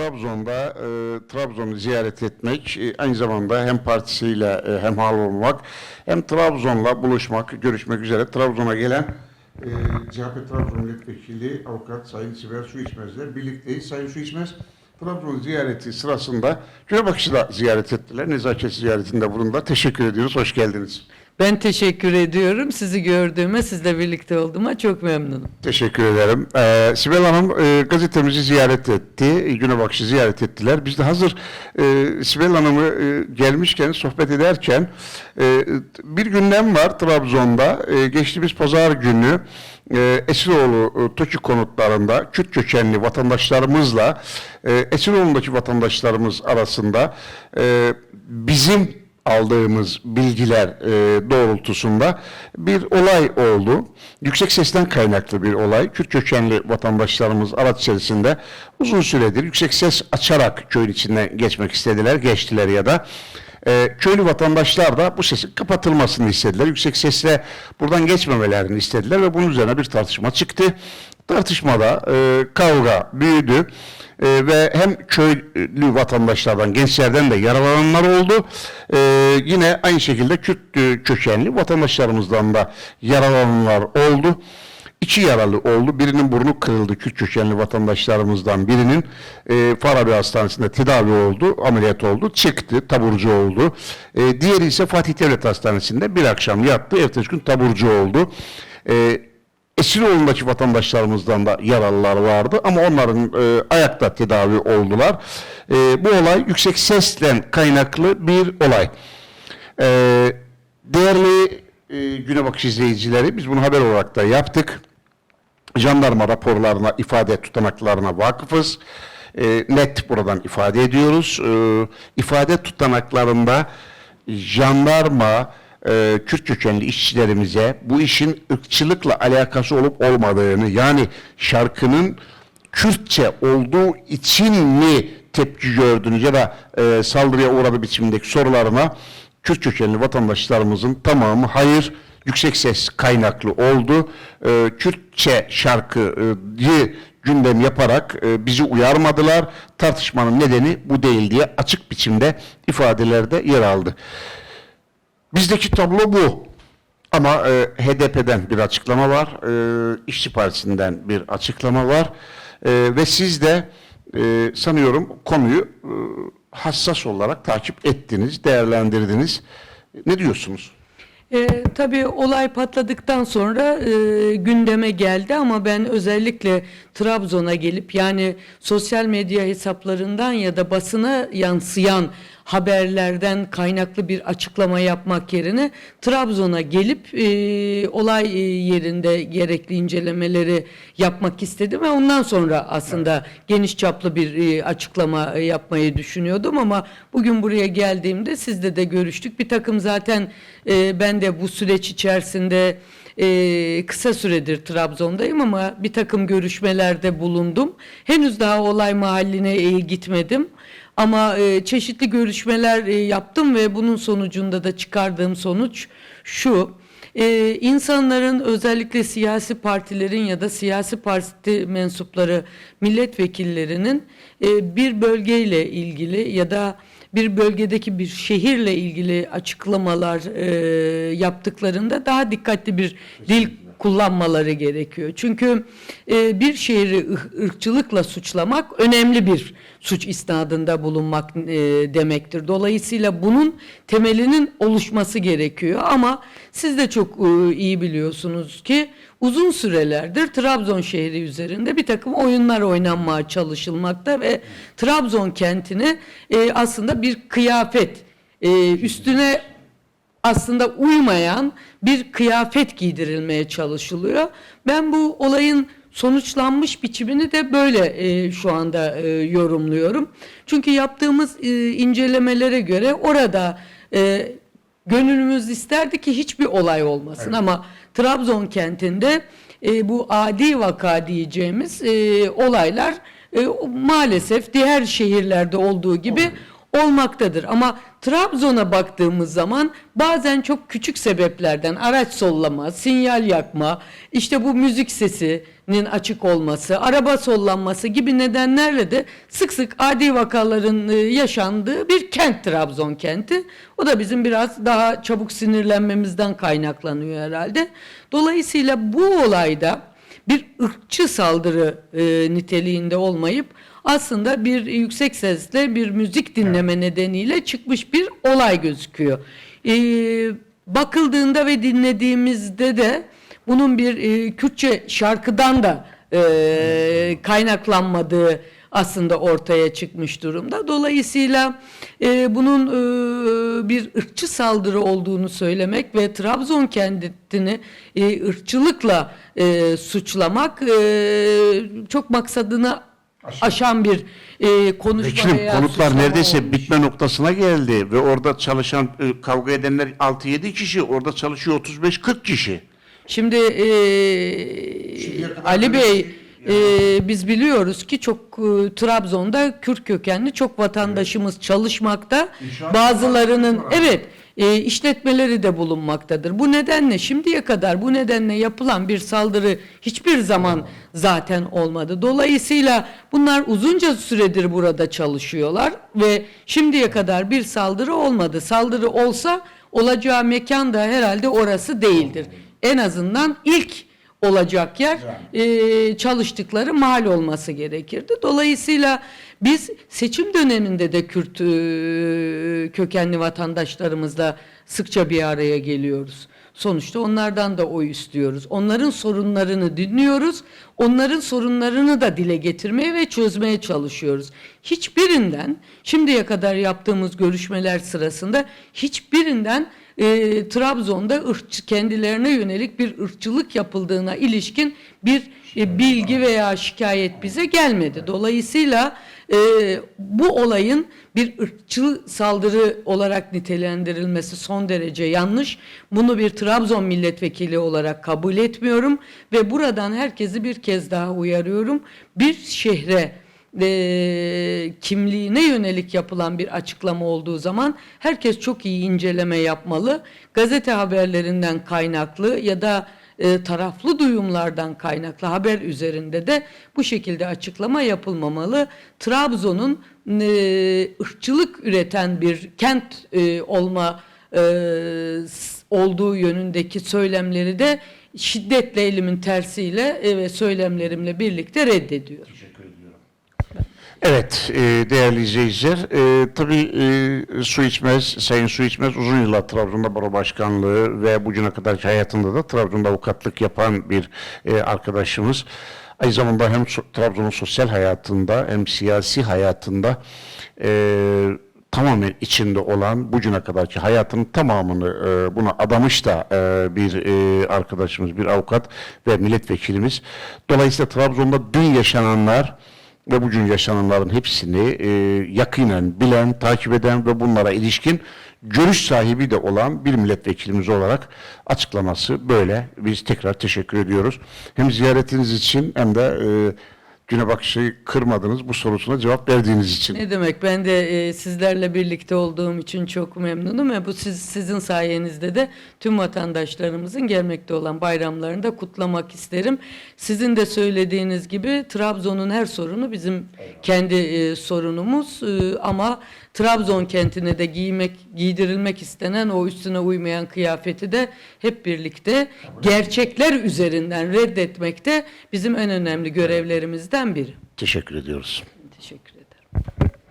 Trabzon'da e, Trabzon'u ziyaret etmek, e, aynı zamanda hem partisiyle e, hemhal olmak, hem Trabzon'la buluşmak, görüşmek üzere Trabzon'a gelen e, CHP Trabzon Milletvekili Avukat Sayın Sibel Su İçmez'le birlikteyiz. Sayın Su İçmez, Trabzon ziyareti sırasında Gölbaşı'yı da ziyaret ettiler. Nezaket ziyaretinde bulundular. Teşekkür ediyoruz. Hoş geldiniz. Ben teşekkür ediyorum. Sizi gördüğüme, sizle birlikte olduğuma çok memnunum. Teşekkür ederim. Ee, Sibel Hanım e, gazetemizi ziyaret etti. Güne Bakışı ziyaret ettiler. Biz de hazır e, Sibel Hanım'ı e, gelmişken, sohbet ederken e, bir gündem var Trabzon'da. E, geçtiğimiz pazar günü e, Esiroğlu e, konutlarında Kürt kökenli vatandaşlarımızla e, Esiroğlu'ndaki vatandaşlarımız arasında e, bizim aldığımız bilgiler e, doğrultusunda bir olay oldu. Yüksek sesten kaynaklı bir olay. Kürt kökenli vatandaşlarımız araç içerisinde uzun süredir yüksek ses açarak köyün içinden geçmek istediler, geçtiler ya da. E, köylü vatandaşlar da bu sesin kapatılmasını istediler. Yüksek sesle buradan geçmemelerini istediler ve bunun üzerine bir tartışma çıktı. Tartışmada e, kavga büyüdü. E, ve hem köylü vatandaşlardan, gençlerden de yaralananlar oldu. E, yine aynı şekilde Kürt e, kökenli vatandaşlarımızdan da yaralananlar oldu. İki yaralı oldu. Birinin burnu kırıldı Kürt kökenli vatandaşlarımızdan birinin e, Farabi Hastanesi'nde tedavi oldu, ameliyat oldu, çıktı, taburcu oldu. E, diğeri ise Fatih Devlet Hastanesi'nde bir akşam yattı, ertesi gün taburcu oldu. E, Esiroğlu'ndaki vatandaşlarımızdan da yaralılar vardı ama onların e, ayakta tedavi oldular. E, bu olay yüksek sesle kaynaklı bir olay. E, değerli e, güne bakış izleyicileri biz bunu haber olarak da yaptık. Jandarma raporlarına, ifade tutanaklarına vakıfız. E, net buradan ifade ediyoruz. E, ifade tutanaklarında jandarma, e, Kürt kökenli işçilerimize bu işin ırkçılıkla alakası olup olmadığını yani şarkının Kürtçe olduğu için mi tepki gördünüz ya da e, saldırıya uğradı biçimindeki sorularına Kürt kökenli vatandaşlarımızın tamamı hayır yüksek ses kaynaklı oldu. E, Kürtçe şarkıyı gündem yaparak e, bizi uyarmadılar. Tartışmanın nedeni bu değil diye açık biçimde ifadelerde yer aldı. Bizdeki tablo bu. Ama e, HDP'den bir açıklama var, e, İşçi Partisi'nden bir açıklama var E, ve siz de e, sanıyorum konuyu e, hassas olarak takip ettiniz, değerlendirdiniz. Ne diyorsunuz? E, tabii olay patladıktan sonra e, gündeme geldi ama ben özellikle Trabzon'a gelip yani sosyal medya hesaplarından ya da basına yansıyan haberlerden kaynaklı bir açıklama yapmak yerine Trabzon'a gelip e, olay e, yerinde gerekli incelemeleri yapmak istedim ve ondan sonra aslında geniş çaplı bir e, açıklama e, yapmayı düşünüyordum ama bugün buraya geldiğimde sizle de görüştük. Bir takım zaten e, ben de bu süreç içerisinde e, kısa süredir Trabzon'dayım ama bir takım görüşmelerde bulundum. Henüz daha olay mahalline e, gitmedim. Ama e, çeşitli görüşmeler e, yaptım ve bunun sonucunda da çıkardığım sonuç şu. E, insanların özellikle siyasi partilerin ya da siyasi parti mensupları milletvekillerinin e, bir bölgeyle ilgili ya da bir bölgedeki bir şehirle ilgili açıklamalar e, yaptıklarında daha dikkatli bir dil kullanmaları gerekiyor. Çünkü e, bir şehri ırkçılıkla suçlamak önemli bir suç isnadında bulunmak e, demektir. Dolayısıyla bunun temelinin oluşması gerekiyor ama siz de çok e, iyi biliyorsunuz ki uzun sürelerdir Trabzon şehri üzerinde bir takım oyunlar oynanmaya çalışılmakta ve Trabzon kentine e, aslında bir kıyafet e, üstüne aslında uymayan bir kıyafet giydirilmeye çalışılıyor. Ben bu olayın sonuçlanmış biçimini de böyle e, şu anda e, yorumluyorum. Çünkü yaptığımız e, incelemelere göre orada e, gönlümüz isterdi ki hiçbir olay olmasın ama Trabzon kentinde e, bu adi vaka diyeceğimiz e, olaylar e, maalesef diğer şehirlerde olduğu gibi olmaktadır. Ama Trabzon'a baktığımız zaman bazen çok küçük sebeplerden araç sollama, sinyal yakma, işte bu müzik sesinin açık olması, araba sollanması gibi nedenlerle de sık sık adi vakaların e, yaşandığı bir kent Trabzon kenti. O da bizim biraz daha çabuk sinirlenmemizden kaynaklanıyor herhalde. Dolayısıyla bu olayda bir ırkçı saldırı e, niteliğinde olmayıp aslında bir yüksek sesle bir müzik dinleme nedeniyle çıkmış bir olay gözüküyor. E, bakıldığında ve dinlediğimizde de bunun bir e, Kürtçe şarkıdan da e, kaynaklanmadığı aslında ortaya çıkmış durumda. Dolayısıyla e, bunun e, bir ırkçı saldırı olduğunu söylemek ve Trabzon kendini e, ırkçılıkla e, suçlamak e, çok maksadını aşan bir e, konuşma Vekilim veya konutlar neredeyse olmuş. bitme noktasına geldi ve orada çalışan e, kavga edenler 6-7 kişi, orada çalışıyor 35-40 kişi. Şimdi e, Ali Bey e, biz biliyoruz ki çok e, Trabzon'da Kürt kökenli çok vatandaşımız çalışmakta. İnşaat Bazılarının var. evet e, işletmeleri de bulunmaktadır. Bu nedenle şimdiye kadar bu nedenle yapılan bir saldırı hiçbir zaman zaten olmadı. Dolayısıyla bunlar uzunca süredir burada çalışıyorlar ve şimdiye kadar bir saldırı olmadı. Saldırı olsa olacağı mekan da herhalde orası değildir. En azından ilk olacak yer e, çalıştıkları mahal olması gerekirdi. Dolayısıyla biz seçim döneminde de Kürt e, kökenli vatandaşlarımızla sıkça bir araya geliyoruz. Sonuçta onlardan da oy istiyoruz. Onların sorunlarını dinliyoruz. Onların sorunlarını da dile getirmeye ve çözmeye çalışıyoruz. Hiçbirinden şimdiye kadar yaptığımız görüşmeler sırasında hiçbirinden e, Trabzon'da ırkçı kendilerine yönelik bir ırkçılık yapıldığına ilişkin bir e, bilgi veya şikayet bize gelmedi. Dolayısıyla e, bu olayın bir ırkçı saldırı olarak nitelendirilmesi son derece yanlış. Bunu bir Trabzon milletvekili olarak kabul etmiyorum ve buradan herkesi bir kez daha uyarıyorum. Bir şehre e, kimliğine yönelik yapılan bir açıklama olduğu zaman herkes çok iyi inceleme yapmalı. Gazete haberlerinden kaynaklı ya da e, taraflı duyumlardan kaynaklı haber üzerinde de bu şekilde açıklama yapılmamalı. Trabzon'un e, ırkçılık üreten bir kent e, olma e, olduğu yönündeki söylemleri de şiddetle elimin tersiyle e, ve söylemlerimle birlikte reddediyorum. Evet e, değerli izleyiciler, e, tabii e, su içmez, Sayın Su içmez uzun yıllar Trabzon'da baro başkanlığı ve bugüne kadarki hayatında da Trabzon'da avukatlık yapan bir e, arkadaşımız. Aynı zamanda hem so- Trabzon'un sosyal hayatında hem siyasi hayatında e, tamamen içinde olan bugüne kadarki hayatının tamamını e, buna adamış da e, bir e, arkadaşımız, bir avukat ve milletvekilimiz. Dolayısıyla Trabzon'da dün yaşananlar ve bugün yaşananların hepsini e, yakinen bilen, takip eden ve bunlara ilişkin görüş sahibi de olan bir milletvekilimiz olarak açıklaması böyle. Biz tekrar teşekkür ediyoruz. Hem ziyaretiniz için hem de e, güne bakışı kırmadınız bu sorusuna cevap verdiğiniz için. Ne demek ben de e, sizlerle birlikte olduğum için çok memnunum ve bu siz, sizin sayenizde de tüm vatandaşlarımızın gelmekte olan bayramlarını da kutlamak isterim. Sizin de söylediğiniz gibi Trabzon'un her sorunu bizim kendi e, sorunumuz E, ama Trabzon kentine de giymek giydirilmek istenen o üstüne uymayan kıyafeti de hep birlikte gerçekler üzerinden reddetmek de bizim en önemli görevlerimizden biri. Teşekkür ediyoruz.